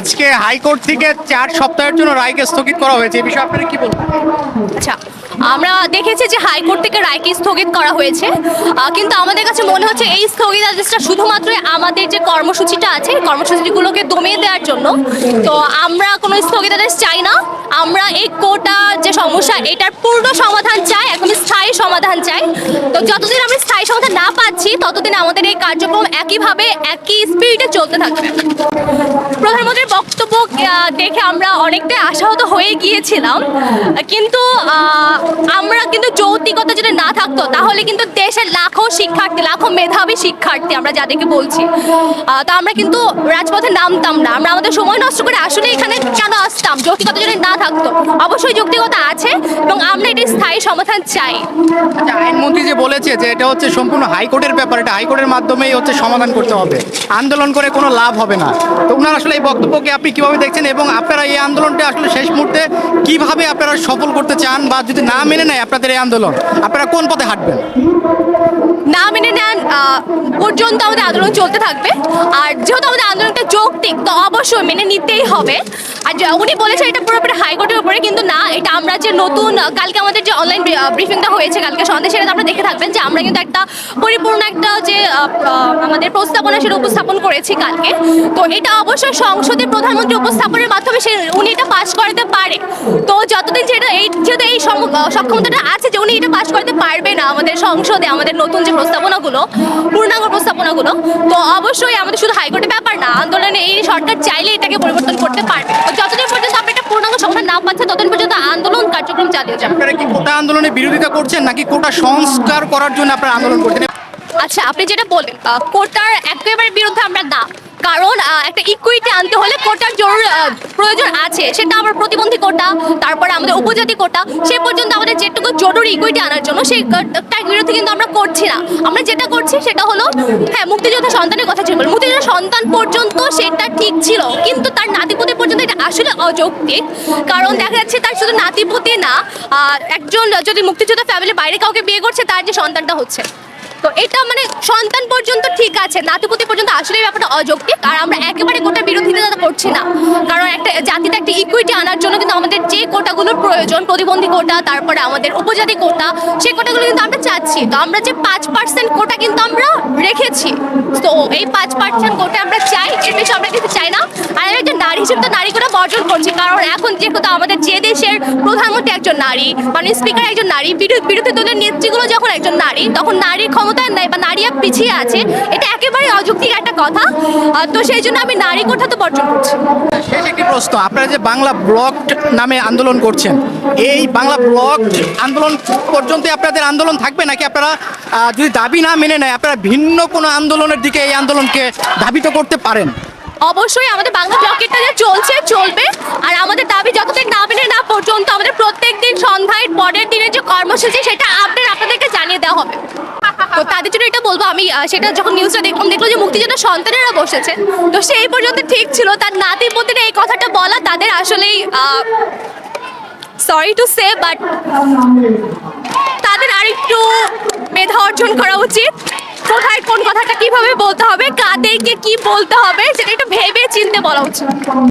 আজকে হাইকোর্ট থেকে চার সপ্তাহের জন্য রায়কে স্থগিত করা হয়েছে। এই বিষয়ে আপনারা কি বলবেন? আচ্ছা আমরা দেখেছি যে হাইকোর্ট থেকে রায়কে স্থগিত করা হয়েছে। কিন্তু আমাদের কাছে মনে হচ্ছে এই স্থগিতাদেশটা শুধুমাত্র আমাদের যে কর্মসূচিটা আছে কর্মসূচিগুলোকে দমিয়ে দেওয়ার জন্য। তো আমরা কোনো স্থগিতাদেশ চাই না। আমরা এই কোটা যে সমস্যা, এটার পূর্ণ সমাধান চাই, একদম স্থায়ী সমাধান চাই। তো যতদিন আমরা স্থায়ী সমাধান না পাচ্ছি, ততদিন আমাদের এই কার্যক্রম একইভাবে, একই স্পিডে চলতে থাকবে। প্রধানমন্ত্রীর বক্তব্য দেখে আমরা অনেকটাই আশাহত হয়ে গিয়েছিলাম। কিন্তু আমরা কিন্তু যৌক্তিকতা যদি না থাকতো, তাহলে কিন্তু দেশের লাখো শিক্ষার্থী, লাখো মেধাবী শিক্ষার্থী আমরা যাদেরকে বলছি তা আমরা কিন্তু রাজপথে নামতাম না। আমরা আমাদের সময় নষ্ট করে আসলে এখানে কেন আসতাম? যৌক্তিকতা যদি না থাকতো, অবশ্যই যৌক্তিকতা আছে। স্থায়ী সমাধান চাই। আচ্ছা আইনমন্ত্রী যে বলেছে যে এটা হচ্ছে সম্পূর্ণ হাইকোর্টের ব্যাপার এটা হাইকোর্টের মাধ্যমেই হচ্ছে সমাধান করতে হবে। আন্দোলন করে কোনো লাভ হবে না। তো ওনার আসলে এই বক্তব্যকে আপনি কীভাবে দেখছেন এবং আপনারা এই আন্দোলনটা আসলে শেষ মুহূর্তে কীভাবে আপনারা সফল করতে চান বা যদি না মেনে নেয় আপনাদের এই আন্দোলন আপনারা কোন পথে হাঁটবেন? না মেনে নেন পর্যন্ত আমাদের আন্দোলন চলতে থাকবে। আর যেহেতু আমাদের আন্দোলনটা যৌক্তিক তো অবশ্যই মেনে নিতেই হবে। আর উনি বলেছেন এটা পুরোপুরি হাইকোর্টের উপরে কিন্তু না এটা আমরা যে নতুন কালকে আমাদের যে অনলাইন ব্রিফিংটা হয়েছে কালকে সন্ধ্যে, সেটা আপনারা দেখে থাকবেন যে আমরা কিন্তু একটা পরিপূর্ণ একটা যে আমাদের প্রস্তাবনা সেটা উপস্থাপন করেছি কালকে। তো এটা অবশ্যই সংসদে প্রধানমন্ত্রী উপস্থাপনের মাধ্যমে সে উনি এটা পাশ করাতে পারে। তো যতদিন যেটা এই যেহেতু এই সক্ষমতাটা আছে যে উনি এটা পাশ করতে পারবে না আমাদের সংসদে, আমাদের নতুন যে প্রস্তাবনাগুলো, পূর্ণাঙ্গ প্রস্তাবনাগুলো, তো অবশ্যই আমাদের শুধু হাইকোর্টের ব্যাপার না, আন্দোলনে এই সরকার চাইলে এটাকে পরিবর্তন করতে পারবে। তো যতদিন পর্যন্ত পূর্ণাঙ্গ সমাধান না পাচ্ছে ততদিন পর্যন্ত আন্দোলন কার্যক্রম চালিয়ে যাবে। আপনারা কি কোটা আন্দোলনের বিরোধিতা করছেন নাকি কোটা সংস্কার করার জন্য আপনারা আন্দোলন করছেন? আচ্ছা আপনি যেটা বললেন কোটার একেবারে বিরুদ্ধে আমরা না কারণ একটা ইকুইটি আনতে হলে কোটার প্রয়োজন আছে। সেটা আমার প্রতিবন্ধী কোটা তারপরে আমাদের উপজাতি কোটা সে পর্যন্ত আমাদের যেটুকু জরুরি ইকুইটি আনার জন্য সেই কোটার বিরুদ্ধে কিন্তু আমরা করছি না। আমরা যেটা করছি সেটা হলো হ্যাঁ মুক্তিযোদ্ধা সন্তানের কথা ছিল মুক্তিযোদ্ধা সন্তান পর্যন্ত সেটা ঠিক ছিল কিন্তু আসলে অযৌক্তিক। কারণ দেখা যাচ্ছে তার শুধু নাতিপুতি না একজন যদি মুক্তিযোদ্ধা ফ্যামিলি বাইরে কাউকে বিয়ে করছে, তার যে সন্তানটা হচ্ছে। তো এটা মানে সন্তান পর্যন্ত ঠিক আছে, নাতিপুতি পর্যন্ত আসলে ব্যাপারটা অযৌক্তিক। আর আমরা একেবারে গোটা বিরোধিতা করছি না। কারণ একটা জাতিতে একটা ইকুইটি আনার জন্য কিন্তু আমাদের যে কোটাগুলোর প্রয়োজন, প্রতিবন্ধী কোটা, তারপরে আমাদের উপজাতি কোটা সেই কোটাগুলো কিন্তু আমরা চাচ্ছি। তো আমরা যে পাঁচ পার্সেন্ট কোটা কিন্তু আমরা রেখেছি। তো এই পাঁচ পার্সেন্ট কোটা আমরা চাই, এর বেশি আমরা কিন্তু চাই না। আর আমি একটা নারী হিসেবে তো নারী কোটা বর্জন করছি। কারণ এখন যেহেতু আমাদের যে দেশের প্রধানমন্ত্রী একজন নারী মানে স্পিকার একজন নারী বিরোধী দলের নেত্রীগুলো যখন একজন নারী তখন নারীর ক্ষমতায় নাই বা নারী আর পিছিয়ে আছে এটা একেবারে অযৌক্তিক একটা কথা। তো সেই জন্য আমি নারী কোঠা তো বর্জন করছি। শেষ একটি প্রশ্ন আপনারা যে বাংলা ব্লক নামে আন্দোলন করছেন এই বাংলা ব্লক আন্দোলন পর্যন্ত আপনাদের আন্দোলন থাকবে নাকি আপনারা যদি দাবি না মেনে নেয় আপনারা ভিন্ন কোনো আন্দোলনের দিকে এই আন্দোলনকে ধাবিত করতে পারেন? অবশ্যই আমাদের বাংলা ব্লকেটটা যে চলছে চলবে। আর আমাদের দাবি যতদিন পরের দিনের যে কর্মসূচি, সেটা আপডেট আপনাদেরকে জানিয়ে দেওয়া হবে। তো তাদের জন্য এটা বলব, আমি সেটা যখন নিউজটা দেখলাম দেখল যে মুক্তিযোদ্ধা সন্তানেরা বসেছে। তো সেই পর্যন্ত ঠিক ছিল, তার নাতি পতির এই কথাটা বলা তাদের আসলেই সরি টু সে বাট তাদের আরেকটু মেধা অর্জন করা উচিত। কোথায় কোন কথাটা কীভাবে বলতে হবে, কাদেরকে কি বলতে হবে, সেটা একটু ভেবে চিনতে বলা উচিত।